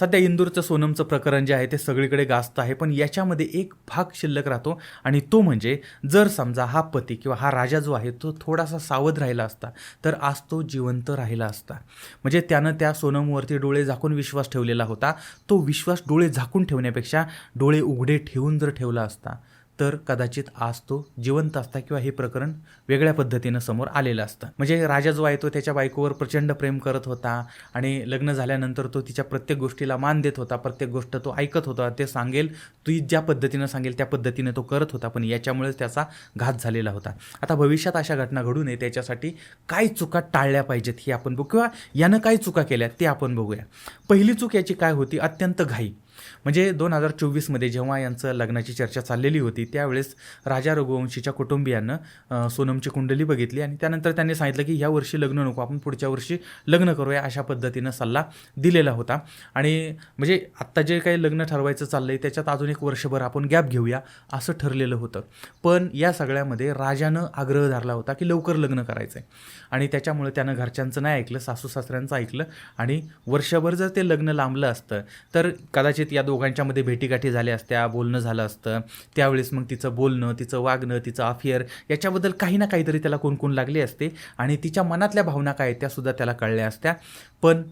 सध्या इंदूरचं सोनमचं प्रकरण जे आहे ते सगळीकडे गाजतं आहे. पण याच्यामध्ये एक भाग शिल्लक राहतो आणि तो म्हणजे जर समजा हा पती किंवा हा राजा जो आहे तो थोडासा सावध राहिला असता तर आज तो जिवंत राहिला असता. म्हणजे त्यानं त्या सोनमवरती डोळे झाकून विश्वास ठेवलेला होता. तो विश्वास डोळे झाकून ठेवण्यापेक्षा डोळे उघडे ठेवून जर ठेवला असता तर कदाचित आज तो जिवंत असता किंवा हे प्रकरण वेगळ्या पद्धतीनं समोर आलेलं असतं. म्हणजे राजा जो आहे तो त्याच्या बायकोवर प्रचंड प्रेम करत होता आणि लग्न झाल्यानंतर तो तिच्या प्रत्येक गोष्टीला मान देत होता प्रत्येक गोष्ट तो ऐकत होता ते सांगेल ती ज्या पद्धतीनं सांगेल त्या पद्धतीने तो करत होता पण याच्यामुळेच त्याचा घात झालेला होता. आता भविष्यात अशा घटना घडू नये त्याच्यासाठी काय चुका टाळल्या पाहिजेत हे आपण बघू किंवा यानं काय चुका केल्या ते आपण बघूया. पहिली चूक याची काय होती? अत्यंत घाई. म्हणजे दोन हजार चोवीसमध्ये जेव्हा यांचं लग्नाची चर्चा चाललेली होती त्यावेळेस राजा रघुवंशीच्या कुटुंबियांनं सोनमची कुंडली बघितली आणि त्यानंतर त्यांनी सांगितलं की ह्या वर्षी लग्न नको आपण पुढच्या वर्षी लग्न करूया अशा पद्धतीनं सल्ला दिलेला होता. आणि म्हणजे आत्ता जे काही लग्न ठरवायचं चाललं आहे त्याच्यात अजून एक वर्षभर आपण गॅप घेऊया असं ठरलेलं होतं. पण या सगळ्यामध्ये राजानं आग्रह धरला होता की लवकर लग्न करायचं आहे आणि त्याच्यामुळे त्यानं घरच्यांचं नाही ऐकलं सासू सासऱ्यांचं ऐकलं आणि वर्षभर जर ते लग्न लांबलं असतं तर कदाचित या दोघांच्यामध्ये भेटीगाठी झाल्या असत्या बोलणं झालं असतं. त्यावेळेस मग तिचं बोलणं तिचं वागणं तिचं अफेअर याच्याबद्दल काही ना काहीतरी त्याला कोणकोण लागले असते आणि तिच्या मनातल्या भावना काय आहेत त्यासुद्धा त्याला कळल्या असत्या. पण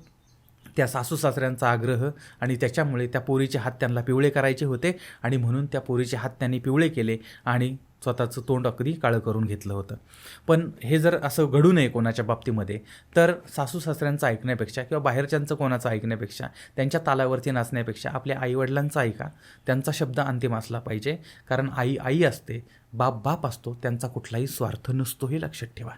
त्या सासू सासऱ्यांचा आग्रह आणि त्याच्यामुळे त्या पोरीचे हात त्यांना पिवळे करायचे होते आणि म्हणून त्या पोरीचे हात त्यांनी पिवळे केले आणि स्वतःचं तोंड अगदी काळं करून घेतलं होतं. पण हे जर असं घडू नये कोणाच्या बाबतीमध्ये तर सासू सासऱ्यांचं ऐकण्यापेक्षा किंवा बाहेरच्यांचं कोणाचं ऐकण्यापेक्षा त्यांच्या तालावरती नाचण्यापेक्षा आपल्या आईवडिलांचं ऐका. त्यांचा शब्द अंतिम असला पाहिजे. कारण आई आई असते बाप बाप असतो त्यांचा कुठलाही स्वार्थ नसतो हे लक्षात ठेवा.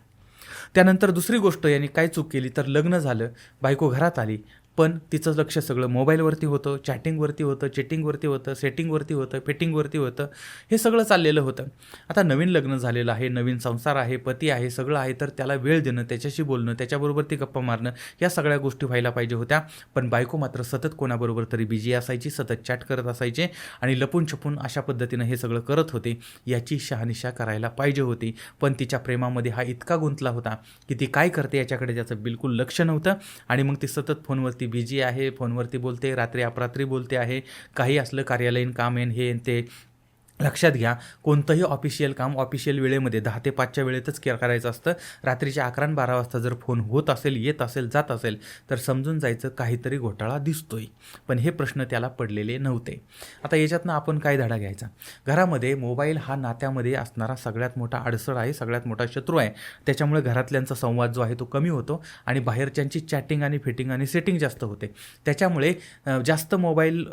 त्यानंतर दुसरी गोष्ट यांनी काय चूक केली? तर लग्न झालं बायको घरात आली पण तिचं लक्ष सगळं मोबाईलवरती होतं चॅटिंगवरती होतं चेटिंगवरती होतं सेटिंगवरती होतं पेटिंगवरती होतं हे सगळं चाललेलं होतं. आता नवीन लग्न झालेलं आहे नवीन संसार आहे पती आहे सगळं आहे तर त्याला वेळ देणं त्याच्याशी बोलणं त्याच्याबरोबर ती गप्पा मारणं या सगळ्या गोष्टी व्हायला पाहिजे होत्या. पण बायको मात्र सतत कोणाबरोबर तरी बिझी असायची सतत चॅट करत असायचे आणि लपून छपून अशा पद्धतीनं हे सगळं करत होते याची शहानिशा करायला पाहिजे होती. पण तिच्या प्रेमामध्ये हा इतका गुंतला होता की ती काय करते याच्याकडे त्याचं बिलकुल लक्ष नव्हतं आणि मग ती सतत फोनवरती बिझी आहे फोनवरती बोलते रात्री अपरात्री बोलते आहे काही असलं कार्यालयीन काम येन हे ते लक्षात घ्या कोणतंही ऑफिशियल काम ऑफिशियल वेळेमध्ये दहा ते पाचच्या वेळेतच केअर करायचं असतं. रात्रीच्या अकरा बारा वाजता जर फोन होत असेल येत असेल जात असेल तर समजून जायचं काहीतरी घोटाळा दिसतोय. पण हे प्रश्न त्याला पडलेले नव्हते. आता याच्यातनं आपण काय धडा घ्यायचा? घरामध्ये मोबाईल हा नात्यामध्ये असणारा सगळ्यात मोठा अडसर आहे सगळ्यात मोठा शत्रू आहे. त्याच्यामुळे घरातल्यांचा संवाद जो आहे तो कमी होतो आणि बाहेरच्यांची चॅटिंग आणि फिटिंग आणि सेटिंग जास्त होते. त्याच्यामुळे जास्त मोबाईल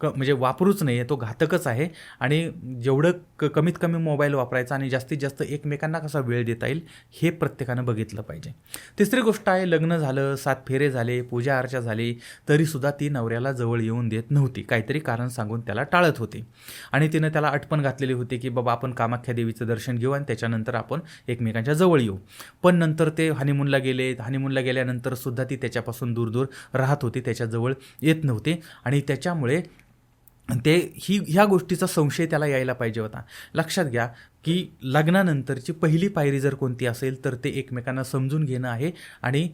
क म्हणजे वापरूच नाही तो घातकच आहे. आणि जेवढं क कमीत कमी मोबाईल वापरायचा आणि जास्तीत जास्त एकमेकांना कसा वेळ देता येईल हे प्रत्येकानं बघितलं पाहिजे. तिसरी गोष्ट आहे लग्न झालं सात फेरे झाले पूजा अर्चा झाली तरीसुद्धा ती नवऱ्याला जवळ येऊन देत नव्हती. काहीतरी कारण सांगून त्याला टाळत होती. आणि तिनं त्याला अटपण घातलेली होती की बाबा आपण कामाख्या देवीचं दर्शन घेऊ आणि त्याच्यानंतर आपण एकमेकांच्या जवळ येऊ. पण नंतर ते हनीमूनला गेले. हनीमूनला गेल्यानंतर सुद्धा ती त्याच्यापासून दूर दूर राहत होती त्याच्याजवळ येत नव्हते. आणि त्याच्यामुळे ते ही ह्या गोष्टीचा संशय त्याला यायला पाहिजे होता. लक्षात घ्या की लग्नानंतरची पहिली पायरी जर कोणती असेल तर ते एकमेकांना समजून घेणं आहे आणि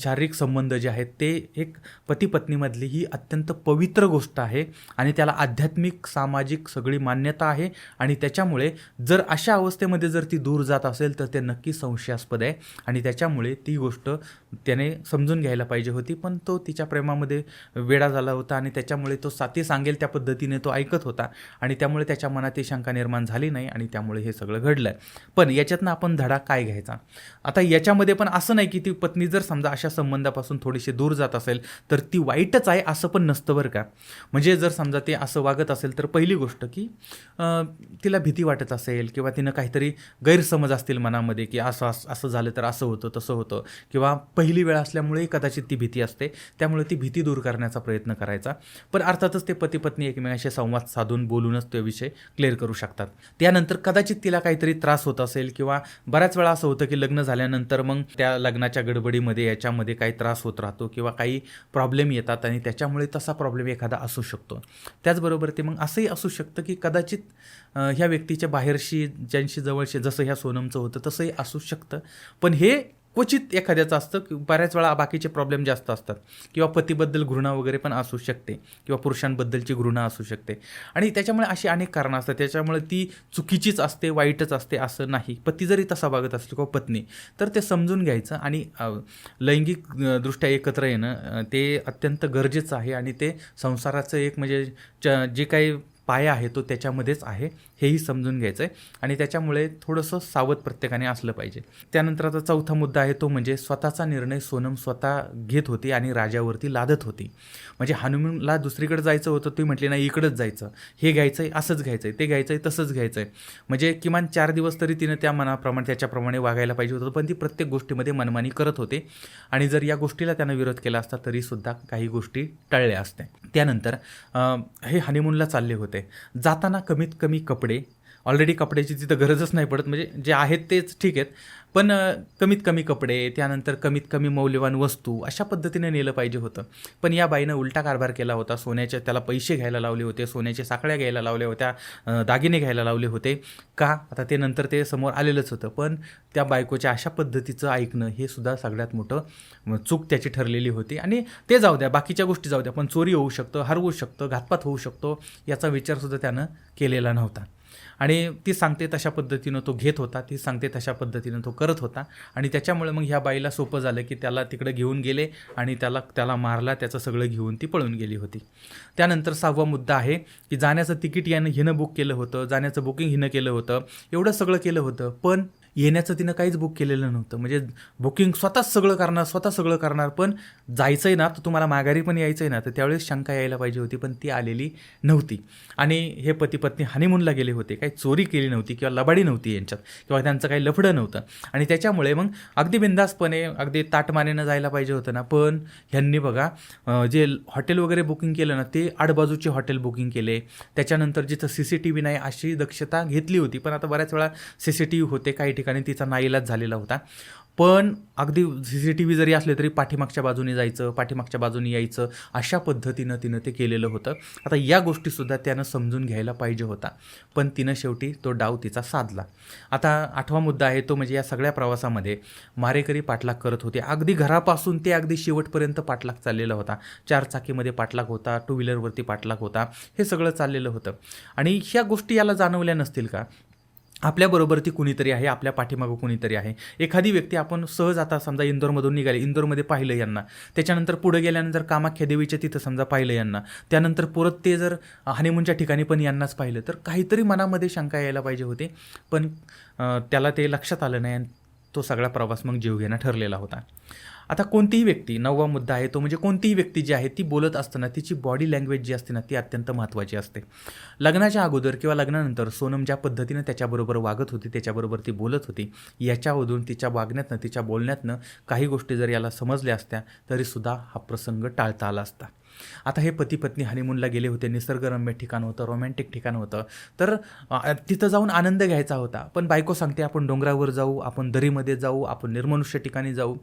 शारीरिक संबंध जे आहेत ते एक पतीपत्नीमधली ही अत्यंत पवित्र गोष्ट आहे आणि त्याला आध्यात्मिक सामाजिक सगळी मान्यता आहे आणि त्याच्यामुळे जर अशा अवस्थेमध्ये जर ती दूर जात असेल तर ते नक्की संशयास्पद आहे आणि त्याच्यामुळे ती गोष्ट त्याने समजून घ्यायला पाहिजे होती. पण तो तिच्या प्रेमामध्ये वेडा झाला होता आणि त्याच्यामुळे तो साथी सांगेल त्या पद्धतीने तो ऐकत होता आणि त्यामुळे त्याच्या मनात ती शंका निर्माण झाली नाही आणि त्यामुळे हे सगळं घडलं आहे पण याच्यातनं आपण धडा काय घ्यायचा? आता याच्यामध्ये पण असं नाही की ती पत्नी जर समजा अशा संबंधापासून थोडीशी दूर जात असेल तर ती वाईटच आहे असं पण नसतं बरं का. म्हणजे जर समजा ते असं वागत असेल तर पहिली गोष्ट की तिला भीती वाटत असेल किंवा तिनं काहीतरी गैरसमज असतील मनामध्ये की असं असं असं झालं तर असं होतं तसं होतं. किंवा पहिली वेळ असल्यामुळे कदाचित ती भीती असते. त्यामुळे ती भीती दूर करण्याचा प्रयत्न करायचा. पण अर्थातच ते पती पत्नी एकमेकांशी संवाद साधून बोलूनच तो विषय क्लिअर करू शकतात. त्यानंतर कदाचित कदाचित तिला काहीतरी त्रास होत असेल किंवा बऱ्याच वेळा असं होतं की लग्न झाल्यानंतर मग त्या लग्नाच्या गडबडीमध्ये याच्यामध्ये काही त्रास होत राहतो किंवा काही प्रॉब्लेम येतात आणि त्याच्यामुळे तसा प्रॉब्लेम एखादा असू शकतो. त्याचबरोबर ते मग असंही असू शकतं की कदाचित ह्या व्यक्तीच्या बाहेरशी ज्यांशी जवळशी जसं ह्या सोनमचं होतं तसंही असू शकतं. पण हे क्वचित एखाद्याचं असतं की बऱ्याच वेळा बाकीचे प्रॉब्लेम जास्त असतात. किंवा पतीबद्दल घृणा वगैरे पण असू शकते. किंवा पुरुषांबद्दलची घृणा असू शकते. आणि त्याच्यामुळे अशी अनेक कारणं असतात. त्याच्यामुळे ती चुकीचीच असते वाईटच असते असं नाही. पती जरी तसा वागत असली किंवा पत्नी तर ते समजून घ्यायचं आणि लैंगिक दृष्ट्या एकत्र येणं ते अत्यंत गरजेचं आहे. आणि ते संसाराचं एक म्हणजे ज जे काही पाया आहे तो त्याच्यामध्येच आहे. हेही समजून घ्यायचं आहे आणि त्याच्यामुळे थोडंसं सावध प्रत्येकाने असलं पाहिजे. त्यानंतर आता चौथा मुद्दा आहे तो म्हणजे स्वतःचा निर्णय सोनम स्वतः घेत होती आणि राजावरती लादत होती. म्हणजे हनुमानला दुसरीकडे जायचं होतं तुम्ही म्हटले नाही इकडंच जायचं. हे घ्यायचं आहे असंच घ्यायचं आहे ते घ्यायचं आहे तसंच घ्यायचं आहे म्हणजे किमान चार दिवस तरी तिनं त्या मनाप्रमाणे त्याच्याप्रमाणे वागायला पाहिजे होतं. पण ती प्रत्येक गोष्टीमध्ये मनमानी करत होते. आणि जर या गोष्टीला त्यानं विरोध केला असता तरीसुद्धा काही गोष्टी टळल्या असत्या. त्यानंतर हे हनीमूनला चालले होते. जाताना कमीत कमी कपडे ऑलरेडी कपड्याची तिथं गरजच नाही पडत. म्हणजे जे आहेत तेच ठीक आहेत. पण कमीत कमी कपडे त्यानंतर कमीत कमी मौल्यवान वस्तू अशा पद्धतीने नेलं पाहिजे होतं. पण या बाईनं उलटा कारभार केला होता. सोन्याच्या त्याला पैसे घ्यायला लावले होते. सोन्याच्या साखळ्या घ्यायला लावल्या होत्या. दागिने घ्यायला लावले होते. का? आता ते नंतर ते समोर आलेलंच होतं. पण त्या बायकोच्या अशा पद्धतीचं ऐकणं हे सुद्धा सगळ्यात मोठं चूक त्याची ठरलेली होती. आणि ते जाऊ द्या. बाकीच्या गोष्टी जाऊ द्या. पण चोरी होऊ शकतं हरवू शकतं घातपात होऊ शकतो याचा विचारसुद्धा त्यानं केलेला नव्हता. आणि ती सांगते तशा पद्धतीनं तो घेत होता ती सांगते तशा पद्धतीनं तो करत होता. आणि त्याच्यामुळे मग ह्या बाईला सोपं झालं की त्याला तिकडे घेऊन गेले आणि त्याला त्याला मारला त्याचं सगळं घेऊन ती पळून गेली होती. त्यानंतर सहावा मुद्दा आहे की जाण्याचं तिकीट यानं हिनं बुक केलं होतं. जाण्याचं बुकिंग हिनं केलं होतं. एवढं सगळं केलं होतं. पण येण्याचं तिनं काहीच बुक केलेलं नव्हतं. म्हणजे बुकिंग स्वतःच सगळं करणार स्वतः सगळं करणार पण जायचं आहे ना तर तुम्हाला माघारी पण यायचं आहे ना तर त्यावेळेस शंका यायला पाहिजे होती पण ती आलेली नव्हती. आणि हे पती पत्नी हनीमूनला गेले होते. काही चोरी केली नव्हती किंवा लबाडी नव्हती यांच्यात किंवा त्यांचं काही लफडं नव्हतं. आणि त्याच्यामुळे मग अगदी बिंदासपणे अगदी ताटमानेनं जायला पाहिजे होतं ना पण ह्यांनी बघा जे हॉटेल वगैरे बुकिंग केलं ना ते आडबाजूचे हॉटेल बुकिंग केले. त्याच्यानंतर जिथं सी सी टी व्ही नाही अशी दक्षता घेतली होती पण आता बऱ्याच वेळा सी सी टी व्ही होते काही ठिकाणी तिचा नाईलाज झालेला होता. पण अगदी सी सी टी व्ही जरी असले तरी पाठीमागच्या बाजूने जायचं पाठीमागच्या बाजूने यायचं अशा पद्धतीनं तिनं ते केलेलं होतं. आता या गोष्टीसुद्धा त्यानं समजून घ्यायला पाहिजे होता. पण तिनं शेवटी तो डाव तिचा साधला. आता आठवा मुद्दा आहे तो म्हणजे या सगळ्या प्रवासामध्ये मारेकरी पाठलाग करत होते. अगदी घरापासून ते अगदी शेवटपर्यंत पाठलाग चाललेला होता. चार चाकीमध्ये पाठलाग होता टू व्हीलरवरती पाठलाग होता. हे सगळं चाललेलं होतं. आणि ह्या गोष्टी याला जाणवल्या नसतील का? आपल्याबरोबर ती कुणीतरी आहे आपल्या पाठीमागं कुणीतरी आहे. एखादी व्यक्ती आपण सहज आता समजा इंदोरमधून निघाले इंदोरमध्ये पाहिलं यांना. त्याच्यानंतर पुढे गेल्यानंतर कामाख्या देवीच्या तिथं समजा पाहिलं यांना. त्यानंतर परत ते जर हनीमूनच्या ठिकाणी पण यांनाच पाहिलं तर काहीतरी मनामध्ये शंका यायला पाहिजे होते. पण त्याला ते लक्षात आलं नाही तो सगळा प्रवास मग जीवघेणा ठरलेला होता. आता कोणतीही व्यक्ती नववा मुद्दा आहे तो म्हणजे कोणतीही व्यक्ती जी आहे ती बोलत असताना तिची बॉडी लँग्वेज जी असते ना ती अत्यंत महत्त्वाची असते. लग्नाच्या अगोदर किंवा लग्नानंतर सोनम ज्या पद्धतीनं त्याच्याबरोबर वागत होती त्याच्याबरोबर ती बोलत होती याच्यामधून तिच्या वागण्यातनं तिच्या बोलण्यातनं काही गोष्टी जर याला समजल्या असत्या तरीसुद्धा हा प्रसंग टाळता आला असता. आता हे पती पत्नी हनीमूनला गेले होते निसर्गरम्य ठिकाण होतं रोमॅन्टिक ठिकाण होतं. तर तिथं जाऊन आनंद घ्यायचा होता. पण बायको सांगते आपण डोंगरावर जाऊ आपण दरीमध्ये जाऊ आपण निर्मनुष्य ठिकाणी जाऊ.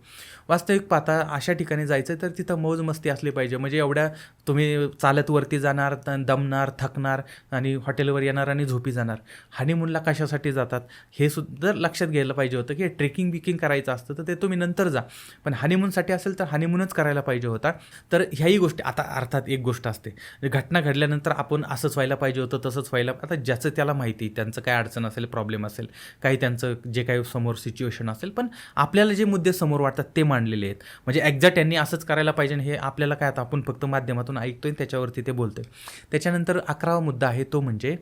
वास्तविक पाहता अशा ठिकाणी जायचं तर तिथं मौज मस्ती असली पाहिजे. म्हणजे एवढ्या तुम्ही चालत वरती जाणार त- दमणार थकणार आणि हॉटेलवर येणार आणि झोपी जाणार. हनीमूनला कशासाठी जातात? हे सुद्धा लक्षात घ्यायला पाहिजे होतं की ट्रेकिंग बिकिंग करायचं असतं तर ते तुम्ही नंतर जा. पण हनीमूनसाठी असेल तर हनीमूनच करायला पाहिजे होता. तर ह्याही गोष्टी आता अर्थात एक गोष्ट असते. म्हणजे घटना घडल्यानंतर आपण असंच व्हायला पाहिजे होतं तसंच व्हायला आता ज्याचं त्याला माहिती त्यांचं काय अडचण असेल प्रॉब्लेम असेल काही त्यांचं जे काही समोर सिच्युएशन असेल पण आपल्याला जे मुद्दे समोर वाटतात ते मांडलेले आहेत. म्हणजे एक्झॅक्ट यांनी असंच करायला पाहिजे आणि हे आपल्याला काय आता आपण फक्त माध्यमातून ऐकतोय त्याच्यावरती ते बोलतोय. त्याच्यानंतर अकरावा मुद्दा आहे तो म्हणजे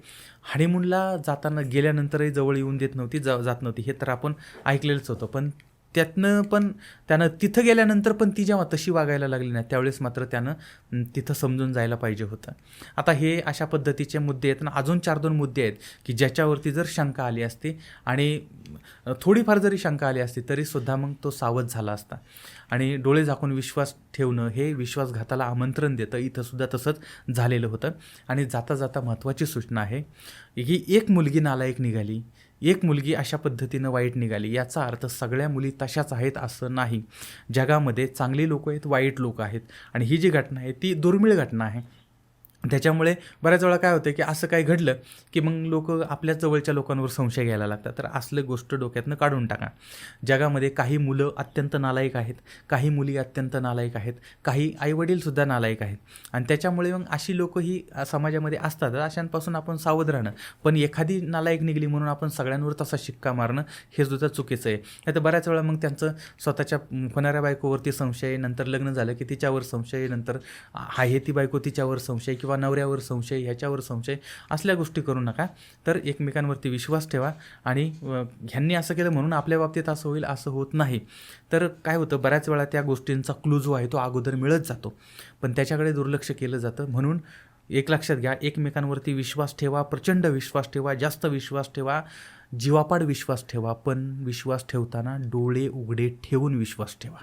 हनीमूनला जाताना गेल्यानंतरही जवळ येऊन देत नव्हती जा जात नव्हती हे तर आपण ऐकलेलंच होतं. पण त्यातनं पण त्यानं तिथं गेल्यानंतर पण ती जेव्हा तशी वागायला लागली ना त्यावेळेस मात्र त्यानं तिथं समजून जायला पाहिजे होतं. आता हे अशा पद्धतीचे मुद्दे आहेत ना अजून चार दोन मुद्दे आहेत की ज्याच्यावरती जर शंका आली असती आणि थोडीफार जरी शंका आली असती तरीसुद्धा मग तो सावध झाला असता. आणि डोळे झाकून विश्वास ठेवणं हे विश्वासघाताला आमंत्रण देतं इथंसुद्धा तसंच झालेलं होतं. आणि जाता जाता महत्त्वाची सूचना आहे की एक मुलगी नालायक निघाली एक मुलगी अशा पद्धतीनं वाईट निघाली याचा अर्थ सगळ्या मुली तशाच आहेत असं नाही. जगामध्ये चांगली लोक आहेत वाईट लोक आहेत. आणि ही जी घटना आहे ती दुर्मिळ घटना आहे. त्याच्यामुळे बऱ्याच वेळा काय होतं की असं काही घडलं की मग लोक आपल्या जवळच्या लोकांवर संशय घ्यायला लागतात. तर असले गोष्ट डोक्यातनं काढून टाका. जगामध्ये काही मुलं अत्यंत नालायक आहेत काही मुली अत्यंत नालायक आहेत काही आईवडीलसुद्धा नालायक आहेत. आणि त्याच्यामुळे मग अशी लोकं ही समाजामध्ये असतात. अशांपासून आपण सावध राहणं. पण एखादी नालायक निघली म्हणून आपण सगळ्यांवर तसा शिक्का मारणं हे सुद्धा चुकीचं आहे. नाही तर बऱ्याच वेळा मग त्यांचं स्वतःच्या होणाऱ्या बायकोवरती संशय नंतर लग्न झालं की तिच्यावर संशय नंतर आहे ती बायको तिच्यावर संशय किंवा नवऱ्यावर संशय ह्याच्यावर संशय असल्या गोष्टी करू नका. तर एकमेकांवरती विश्वास ठेवा आणि ह्यांनी असं केलं म्हणून आपल्या बाबतीत असं होईल असं होत नाही. तर काय होतं बऱ्याच वेळा त्या गोष्टींचा क्लू जो आहे तो अगोदर मिळत जातो. पण त्याच्याकडे दुर्लक्ष केलं जातं. म्हणून एक लक्षात घ्या एकमेकांवरती विश्वास ठेवा प्रचंड विश्वास ठेवा जास्त विश्वास ठेवा जीवापाड विश्वास ठेवा पण विश्वास ठेवताना डोळे उघडे ठेवून विश्वास ठेवा.